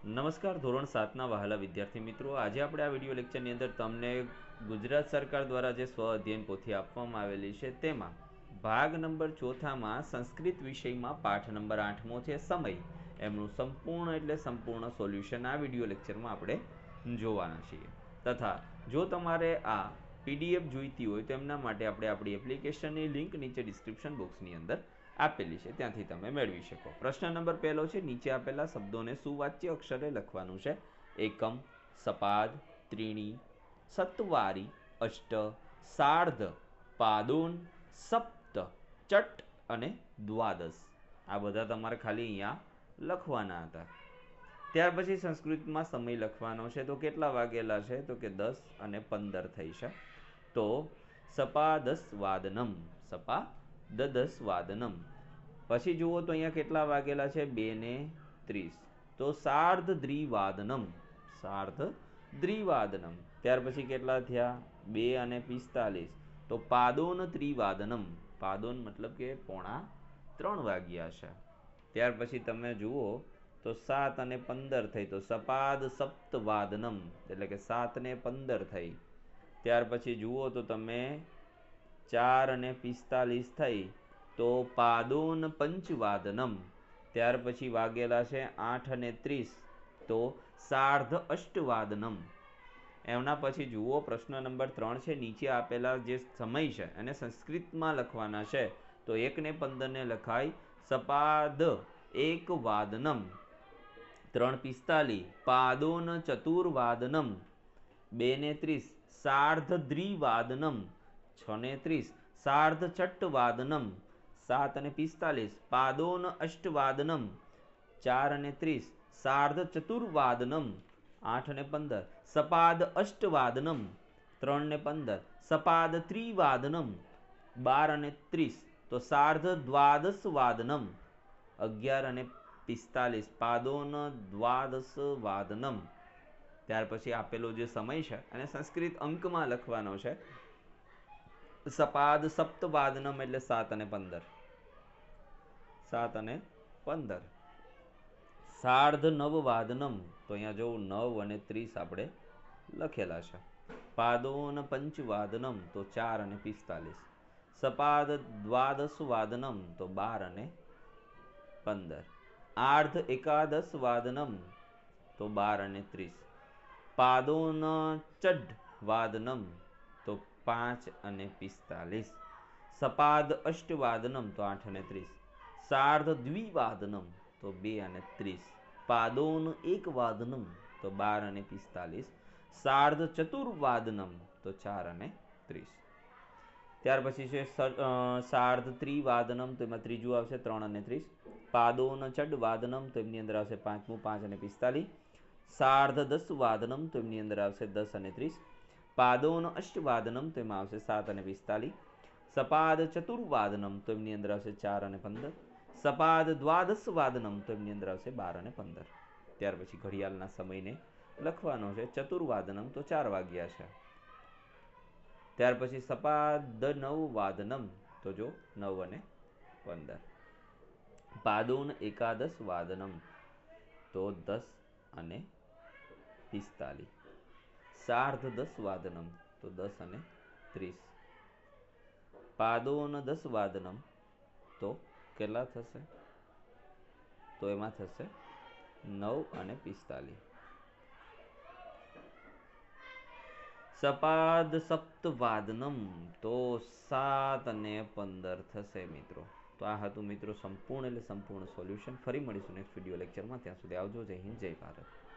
નમસ્કાર, ધોરણ સાતના વહાલા વિદ્યાર્થી મિત્રો. આજે આપણે આ વીડિયો લેક્ચરની અંદર તમને ગુજરાત સરકાર દ્વારા જે સ્વ અધ્યયન પોથી આપવામાં આવેલી છે તેમાં ભાગ નંબર ચોથામાં સંસ્કૃત વિષયમાં પાઠ નંબર આઠમો છે સમય. એમનું સંપૂર્ણ એટલે સંપૂર્ણ સોલ્યુશન આ વીડિયો લેક્ચરમાં આપણે જોવાના છીએ. તથા જો તમારે આ પીડીએફ જોઈતી હોય તો એમના માટે આપણે આપણી એપ્લિકેશનની લિંક નીચે ડિસ્ક્રિપ્શન બોક્સની અંદર આપેલી છે. ત્યાંથી તમે મેળવી શકો. પ્રશ્ન નંબર પહેલો છે, નીચે આપેલા શબ્દોને સુવાચ્ય અક્ષરે લખવાનું છે. એકમ, સપાદ, ત્રીણી, સત્વારી, અષ્ટ, સાર્ધ, પાદોન, સપ્ત, ચટ અને દ્વાદશ. આ બધા તમારે ખાલી અહીંયા લખવાના હતા. ત્યાર પછી સંસ્કૃતમાં સમય લખવાનો છે. તો કેટલા વાગેલા છે? તો કે દસ અને પંદર થઈ છે. તો સપાદસ વાદનમ સપા દદસ વાદનમ પછી જુઓ તો અહીંયા કેટલા વાગેલા છે? બે ને ત્રીસ. તો સાર્ધ દ્રિવાદનમ સાર્ધ દ્રિવાદનમ ત્યાર પછી કેટલા થયા? બે અને પિસ્તાલીસ. તો પાદોન ત્રિવાદનમ પાદોન મતલબ કે પોણા ત્રણ વાગ્યા છે. ત્યાર પછી તમે જુઓ તો સાત અને પંદર થઈ. તો સપાદ સપ્તવાદનમ. એટલે કે સાત ને પંદર થઈ. ત્યાર પછી જુઓ તો તમે ચાર અને પિસ્તાલીસ થઈ, તો પાદોન પંચવાદનમ. ત્યાર પછી વાગેલા છે આઠ અને ત્રીસ, તો સાર્ધ અષ્ટવાદનમ. એમના પછી જુઓ, પ્રશ્ન નંબર ત્રણ છે, નીચે આપેલા જે સમય છે એને સંસ્કૃતમાં લખવાના છે, તો એકને પંદરને લખાય સપાદ એક વાદનમ ત્રણ પિસ્તાલી, પાદોન ચતુર્વાદનમ. બે ને ત્રીસ, સાર્ધ દ્રિવાદનમ છ ને ત્રીસ સાર્ધ છઠ્ઠવાદનમ સાત અને પિસ્તાલીસ, પાદોન અષ્ટવાદનમ, ચાર અને ત્રીસ, સાર્ધ ચતુર્વાદનમ, આઠ ને પંદર, સપાદ અષ્ટવાદનમ, ત્રણ ને પંદર, સપાદ ત્રિવાદનમ, બાર અને ત્રીસ, તો સાર્ધ દ્વાદશ વાદનમ અગિયાર અને પિસ્તાલીસ, પાદોન દ્વાદશ વાદનમ ત્યાર પછી આપેલો જે સમય છે અને સંસ્કૃત અંકમાં લખવાનો છે. સપાદ સપ્તવાદનમ એટલે સાત અને પંદર. સાત અને પંદર. સાર્ધ નવ વાદનમ તો અહીંયા જોવું નવ અને ત્રીસ આપણે લખેલા છે. પાદોન પંચવાદનમ, તો ચાર અને પિસ્તાલીસ. સપાદ દ્વાદશ વાદનમ તો બાર અને પંદર. આર્ધ એકાદશ વાદનમ તો બાર અને ત્રીસ. પાદોન ચઢ વાદનમ તો પાંચ અને પિસ્તાલીસ. સપાદ અષ્ટવાદનમ તો આઠ અને ત્રીસ. સાર્ધ દ્વિવાદનમ તો બે અને ત્રીસ. પાદોન એક વાદનમ તો બાર અને પિસ્તાલીસ. સાર્ધ ચતુર્વાદનમ તો ચાર અને ત્રીસ. ત્યાર પછી છે સાર્ધ ત્રિવાદનમ તો એમાં ત્રીજું આવશે ત્રણ અને ત્રીસ. પાદોન ચડ વાદનમ તો એમની અંદર આવશે પાંચમું પાંચ અને પિસ્તાલીસ. સાર્ધ દસ વાદનમ તો એમની અંદર આવશે દસ અને ત્રીસ. પાદોન અષ્ટવાદનમ તો એમાં આવશે સાત અને પિસ્તાલીસ. સપાદ ચતુર્વાદનમ તો એમની અંદર આવશે ચાર અને પંદર. સપાદ દ્વાદશ વાદનમ તો એમની અંદર આવશે બાર અને પંદર. ત્યાર પછી ઘડિયાળના સમયને લખવાનો છે ચતુર્વાદનમ તો ચાર વાગ્યા છે. ત્યાર પછી સપાદ નવ વાદનમ તો જો નવ અને પંદર. પાદોન એકાદશ વાદનમ તો દસ અને પિસ્તાલીસ. સાર્ધ દસ વાદનમ, તો દસ અને ત્રીસ. પાદોન દસ વાદનમ, તો કેટલા થશે? તો એમાં થશે નવ અને પિસ્તાલીસ. સપાદ સપ્તવાદનમ તો સાત અને પંદર થશે મિત્રો. તો આ હતું મિત્રો સંપૂર્ણ એટલે સંપૂર્ણ સોલ્યુશન. ફરી મળીશું નેક્સ્ટ વીડિયો લેક્ચરમાં ત્યાં સુધી આવજો. જય હિન્દ, જય ભારત.